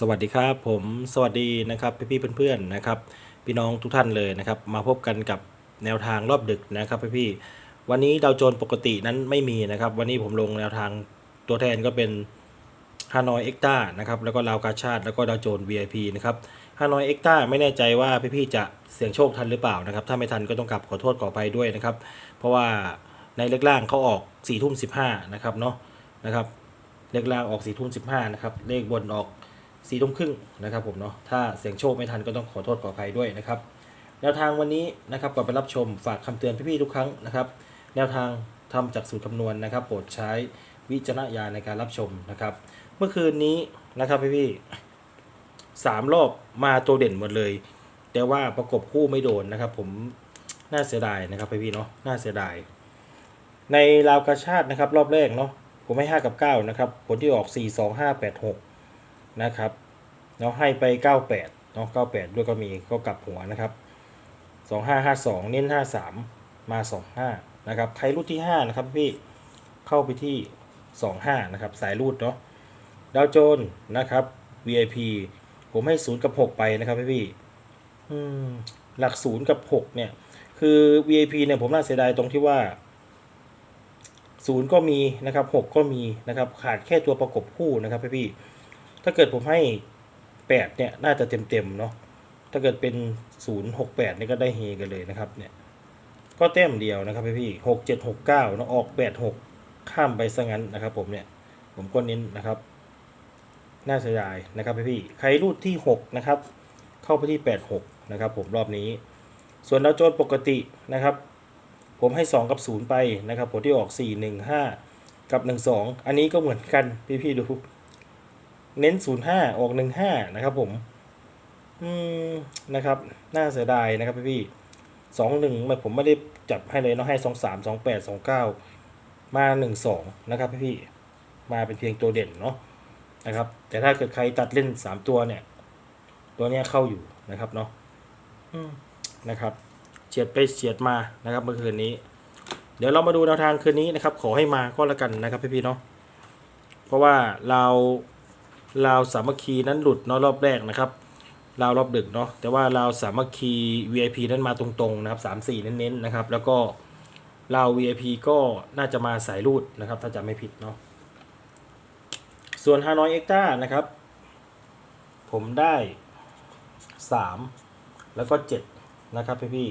สวัสดีครับผมสวัสดีนะครับพี่ๆเพื่อนๆนะครับ พี่น้องทุกท่านเลยนะครับ มาพบกันกับแนวทางรอบดึกนะครับพี่ๆวันนี้ดาวโจนปกตินั้นไม่มีนะครับ วันนี้ผมลงแนวทางตัวแทนก็เป็นฮานอยเอ็กต้านะครับแล้วก็ลาวกาชาติแล้วก็ดาวโจน VIP นะครับฮานอยเอ็กต้าไม่แน่ใจว่าพี่ๆจะเสี่ยงโชคทันหรือเปล่านะครับ ถ้าไม่ทันก็ต้องกลับขอโทษขออภัยด้วยนะครับ เพราะว่าในเล็กล่างเขาออก4ี่ทุ่มสินะครับเนาะนะครับเลขล่างออกสี่ทุ่มสิบห้านะครับเลขบนออก สี่ทุ่มครึ่งนะครับผมเนาะถ้าเสียงโชคไม่ทันก็ต้องขอโทษขออภัยด้วยนะครับแนวทางวันนี้นะครับก่อนไปรับชมฝากคำเตือนพี่ๆทุกครั้งนะครับแนวทางทำจากสูตรคำนวณนะครับ โปรดใช้วิจารณญาณในการรับชมนะครับ เมื่อคืนนี้นะครับพี่ๆสามรอบมาตัวเด่นหมดเลย แต่ว่าประกบคู่ไม่โดนนะครับ ผมน่าเสียดายนะครับพี่ๆเนาะน่าเสียดาย ในราวกาชาตินะครับ รอบแรกเนาะผมให้ 5 กับ 9 นะครับ ผลที่ออก 4 2 5 8 6 นะครับ เนาะให้ไป 98เนาะ98 ด้วยก็มีก็กลับหัวนะครับ 2552 เน้น 53 มา 25 นะครับ ใครรูดที่ 5 นะครับพี่เข้าไปที่ 25 นะครับ สายรูดเนาะดาวโจนนะครับ VIP ผมให้ 0 กับ 6 ไปนะครับพี่พี่อืมหลัก 0 กับ 6 เนี่ย คือ VIP เนี่ยผมน่าเสียดายตรงที่ว่าศูนย์ก็มีนะครับหกก็มีนะครับ ขาดแค่ตัวประกบคู่นะครับพี่พี่ถ้าเกิดผมให้ แปดเนี่ยน่าจะเต็มเต็มเนาะถ้าเกิดเป็นศูนย์หกแปดนี่ก็ได้เฮกันเลยนะครับเนี่ยก็แต้มเดียวนะครับพี่พี่หกเจ็ดหกเก้าเนาะออกแปดหกข้ามไปซะงั้นนะครับ ผมเนี่ยผมก็เน้นนะครับน่าเสียดายนะครับพี่พี่ใครรูดที่หกนะครับเข้าไปที่แปดหกนะครับ ผมรอบนี้ ส่วนดาวโจนส์ปกตินะครับ ผมให้2กับ0ไปนะครับผลที่ออก4 1 5กับ 1 2 อันนี้ก็เหมือนกันพี่ๆดู เน้น 0 5 ออก 1 5 นะครับผม อืม นะครับ น่าเสียดายนะครับพี่ๆสองหนึ่งผมไม่ได้จับให้เลยเนาะให้สองสามสองแปดสองเก้ามาหนึ่งสองนะครับพี่ๆมาเป็นเพียงตัวเด่นเนาะนะครับ แต่ถ้าเกิดใครตัดเล่นสามตัวเนี่ย ตัวเนี้ยเข้าอยู่นะครับเนาะอืมนะครับเฉียดไปเฉียดมานะครับเมื่อคืนนี้ เดี๋ยวเรามาดูแนวทางคืนนี้นะครับ ขอให้มาก็แล้วกันนะครับพี่ๆเนาะเพราะว่าเรา เราสามัคคีนั้นหลุดเนาะรอบแรกนะครับเรารอบดึกเนาะแต่ว่าเราสามัคคี VIP นั้นมาตรงๆนะครับสามสี่เน้นๆนะครับ แล้วก็เรา VIP ก็น่าจะมาสายรูดนะครับ ถ้าจำไม่ผิดเนาะส่วนฮานอยเอ็กต้านะครับ ผมได้สามแล้วก็เจ็ดนะครับพี่พี่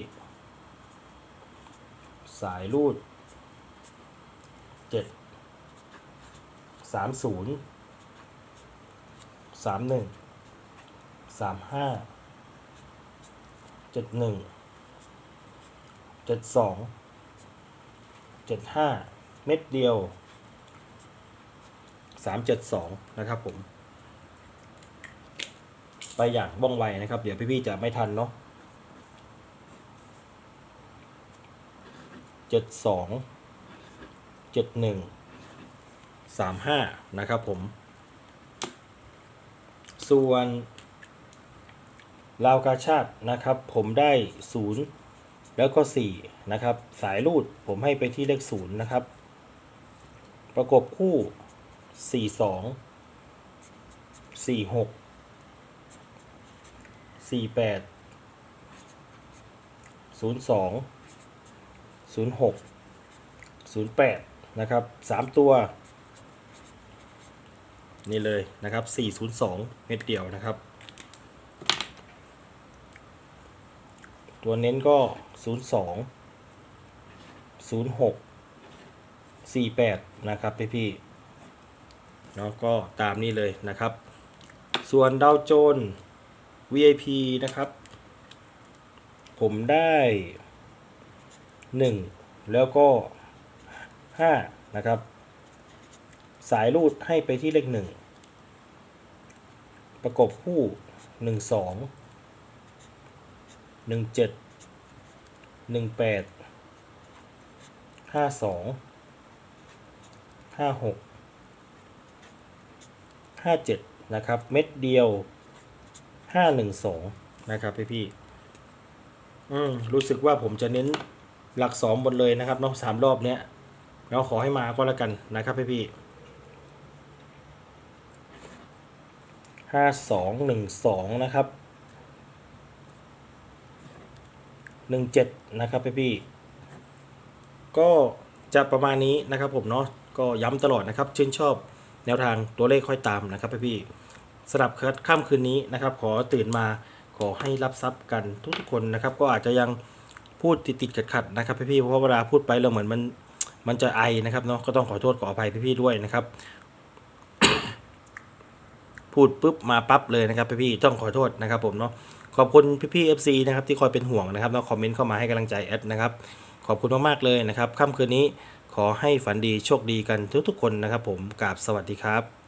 สายรูดเจ็ดสามศูนย์ สามหนึ่งสามห้าเจ็ดหนึ่งเจ็ดสองเจ็ดห้าเม็ดเดียวสามเจ็ดสองนะครับผม ไปอย่างว่องไวนะครับ เดี๋ยวพี่ๆจะไม่ทันเนาะเจ็ดสองเจ็ดหนึ่งสามห้านะครับผม ส่วนลาวกาชาตินะครับ ผมได้ศูนย์แล้วก็สี่นะครับ สายรูดผมให้ไปที่เลขศูนย์นะครับ ประกบคู่สี่สองสี่หกสี่แปดศูนย์สองศูนย์หกศูนย์แปดนะครับสามตัว นี่เลยนะครับสี่ศูนย์สองเม็ดเดียวนะครับ ตัวเน้นก็ศูนย์สองศูนะครับพี่พี่เนาะก็ตามนี้เลยนะครับ ส่วนดาวโจนส์ VIP นะครับ ผมได้หนึ่งแล้วก็ห้านะครับ สายรูดให้ไปที่เลขหนึ่งประกบคู่หนึ่งสองหนึ่งเจ็ดหนึ่งแปดห้าสองห้าหกห้าเจ็ดนะครับ เม็ดเดียวห้าหนึ่งสองนะครับพี่พี่อืมรู้สึกว่าผมจะเน้นหลักสองหมดเลยนะครับเนาะสามรอบเนี้ยเราขอให้มาก็แล้วกันนะครับพี่พี่ ห้าสองหนึ่งสองนะครับหนึ่งเจ็ดนะครับพี่พี่ก็จะประมาณนี้นะครับผมเนาะก็ย้ำตลอดนะครับชื่นชอบแนวทางตัวเลขค่อยตามนะครับพี่พี่สำหรับค่ำคืนนี้นะครับ ขอตื่นมาขอให้รับทรัพย์กันทุกๆคนนะครับ ก็อาจจะยังพูดติดๆขัดๆนะครับพี่พี่เพราะเวลาพูดไปเราเหมือนมันมันจะไอนะครับเนาะก็ต้องขอโทษขออภัยพี่พี่ด้วยนะครับ พูดปุ๊บมาปั๊บเลยนะครับพี่ๆต้องขอโทษนะครับผมเนาะขอบคุณพี่ๆ FC นะครับที่คอยเป็นห่วงนะครับเนาะคอมเมนต์เข้ามาให้กำลังใจแอดนะครับขอบคุณมากๆเลยนะครับค่ำคืนนี้ขอให้ฝันดีโชคดีกันทุกๆคนนะครับผมกราบสวัสดีครับ